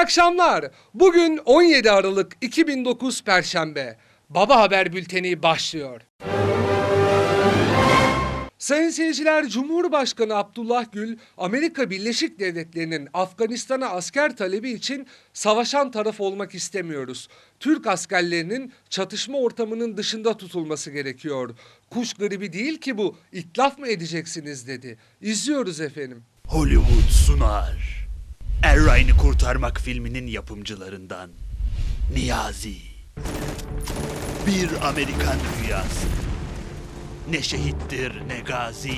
akşamlar. Bugün 17 Aralık 2009 Perşembe. Baba Haber Bülteni başlıyor. Sayın seyirciler, Cumhurbaşkanı Abdullah Gül, Amerika Birleşik Devletleri'nin Afganistan'a asker talebi için savaşan taraf olmak istemiyoruz. Türk askerlerinin çatışma ortamının dışında tutulması gerekiyor. Kuş gribi değil ki bu, itlaf mı edeceksiniz dedi. İzliyoruz efendim. Hollywood sunar. Er Kurtarmak filminin yapımcılarından Niyazi. Bir Amerikan rüyası. Ne şehittir ne gazi.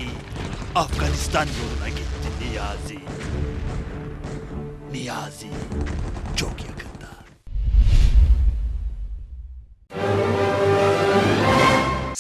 Afganistan yoluna gitti Niyazi. Niyazi çok yakında.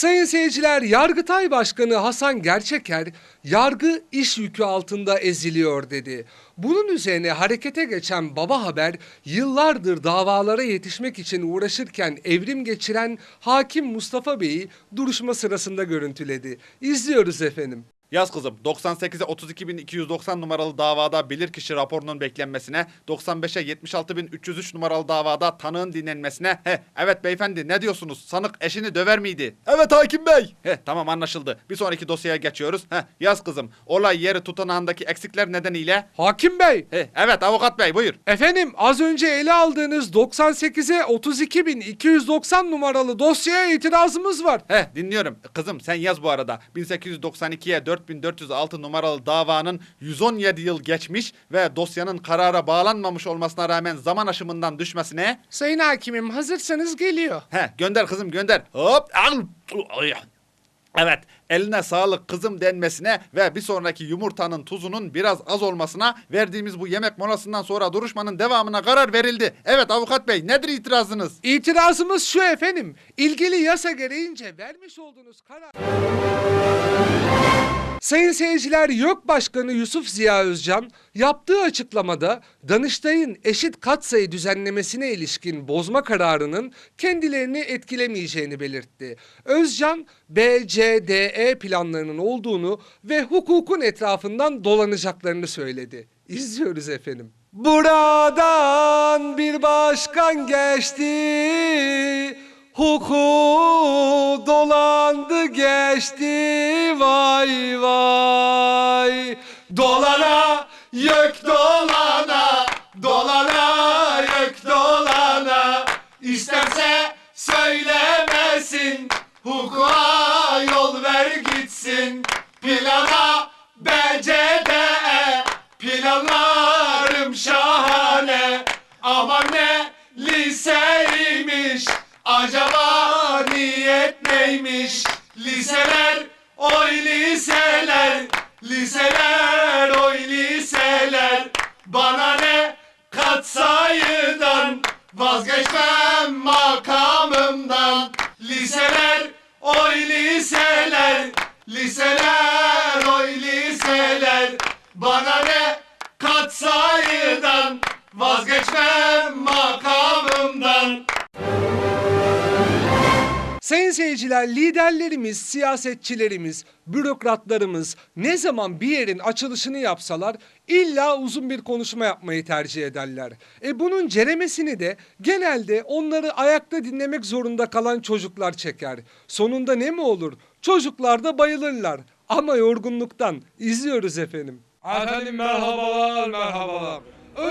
Sayın seyirciler, Yargıtay Başkanı Hasan Gerçeker, yargı iş yükü altında eziliyor dedi. Bunun üzerine harekete geçen Baba Haber, yıllardır davalara yetişmek için uğraşırken evrim geçiren hakim Mustafa Bey'i duruşma sırasında görüntüledi. İzliyoruz efendim. Yaz kızım 98'e 32.290 numaralı davada bilirkişi raporunun beklenmesine 95'e 76.303 numaralı davada tanığın dinlenmesine he evet beyefendi ne diyorsunuz sanık eşini döver miydi? Evet hakim bey. He tamam anlaşıldı bir sonraki dosyaya geçiyoruz. He yaz kızım olay yeri tutanağındaki eksikler nedeniyle Hakim Bey, he evet avukat bey buyur. efendim az önce ele aldığınız 98'e 32.290 numaralı dosyaya itirazımız var. He dinliyorum. Kızım sen yaz bu arada. 1892'ye 4406 numaralı davanın 117 yıl geçmiş ve dosyanın karara bağlanmamış olmasına rağmen zaman aşımından düşmesine Sayın Hakimim hazırsanız geliyor. he gönder kızım gönder. Hop al. Evet, eline sağlık kızım denmesine ve bir sonraki yumurtanın tuzunun biraz az olmasına verdiğimiz bu yemek molasından sonra duruşmanın devamına karar verildi. Evet avukat bey nedir itirazınız? İtirazımız şu efendim. İlgili yasa gereğince vermiş olduğunuz karar... Sayın seyirciler, YÖK Başkanı Yusuf Ziya Özcan yaptığı açıklamada Danıştay'ın eşit katsayı düzenlemesine ilişkin bozma kararının kendilerini etkilemeyeceğini belirtti. Özcan, BCDE planlarının olduğunu ve hukukun etrafından dolanacaklarını söyledi. İzliyoruz efendim. Buradan bir başkan geçti. Hukuku dolandı geçti vay vay. Dolana yök dolana Dolana yök dolana. İsterse söylemesin Hukuka yol ver gitsin. Plana BCDE Planlarım şahane. Aman ne Acaba niyet neymiş? Liseler oy liseler. Liseler oy liseler. Bana ne? Katsayıdan Vazgeçmem makamımdan. Liseler oy liseler. Liseler oy liseler. Bana ne? Katsayıdan Vazgeçmem makamımdan Sayın seyirciler, liderlerimiz, siyasetçilerimiz, bürokratlarımız ne zaman bir yerin açılışını yapsalar illa uzun bir konuşma yapmayı tercih ederler. E bunun ceremesini de genelde onları ayakta dinlemek zorunda kalan çocuklar çeker. Sonunda ne mi olur? Çocuklar da bayılırlar. Ama yorgunluktan izliyoruz efendim. Efendim merhabalar merhabalar.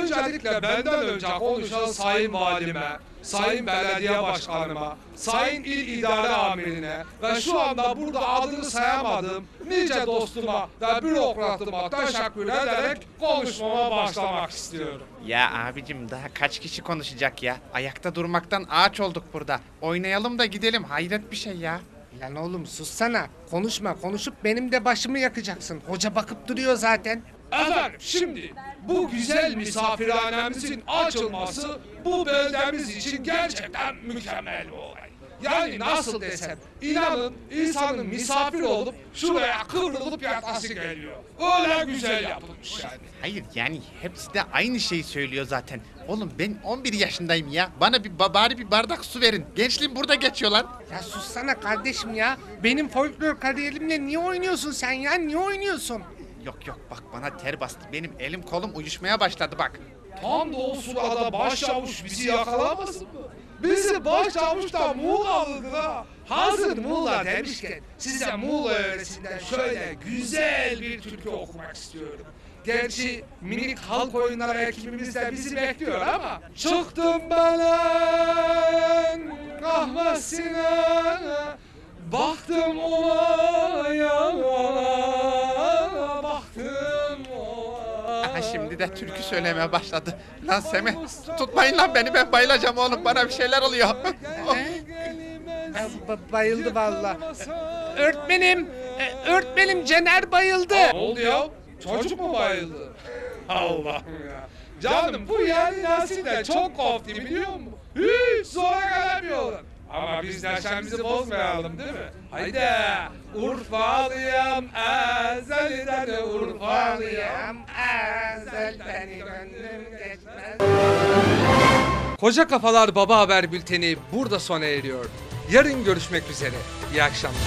Öncelikle benden önce konuşan sayın valime, sayın belediye başkanıma, sayın il idare amirine ve şu anda burada adını sayamadığım nice dostuma ve bürokratıma teşekkür ederek konuşmama başlamak istiyorum. Ya abicim daha kaç kişi konuşacak ya? Ayakta durmaktan ağaç olduk burada. Oynayalım da gidelim. Hayret bir şey ya. Lan oğlum sussana. Konuşma. Konuşup benim de başımı yakacaksın. Hoca bakıp duruyor zaten. Efendim şimdi bu güzel misafirhanemizin açılması bu beldemiz için gerçekten mükemmel bir olay. Yani nasıl desem inanın insanın misafir olup şuraya kıvrılıp yatası geliyor. Öyle güzel yapılmış yani. Hayır yani hepsi de aynı şeyi söylüyor zaten. Oğlum ben 11 yaşındayım ya. Bana bir ba- bari bir bardak su verin. Gençliğim burada geçiyor lan. Ya sussana kardeşim ya. Benim folklor kariyerimle niye oynuyorsun sen ya? Niye oynuyorsun? Yok yok bak bana ter bastı. Benim elim kolum uyuşmaya başladı bak. Tam da o sırada başçavuş bizi yakalamasın mı? Bizi başçavuş da Muğla'lıdır ha. Hazır Muğla demişken size Muğla yöresinden şöyle güzel bir türkü okumak istiyorum. Gerçi minik halk oyunları ekibimiz de bizi bekliyor ama Çıktım ben kahvesine Baktım ovaya de türkü söylemeye başladı. Lan Semih tutmayın lan beni ben bayılacağım oğlum bana bir şeyler oluyor. bayıldı valla. Öğretmenim, e, öğretmenim Cener bayıldı. Ne oldu ya? Çocuk mu bayıldı? Allah'ım ya. Canım bu yeni nesil de çok kofti biliyor musun? Hiç zora gelemiyorlar. Ama biz neşemizi bozmayalım değil mi? Haydi Urfalıyam ezelden de Koca Kafalar Baba Haber Bülteni burada sona eriyor. Yarın görüşmek üzere. İyi akşamlar.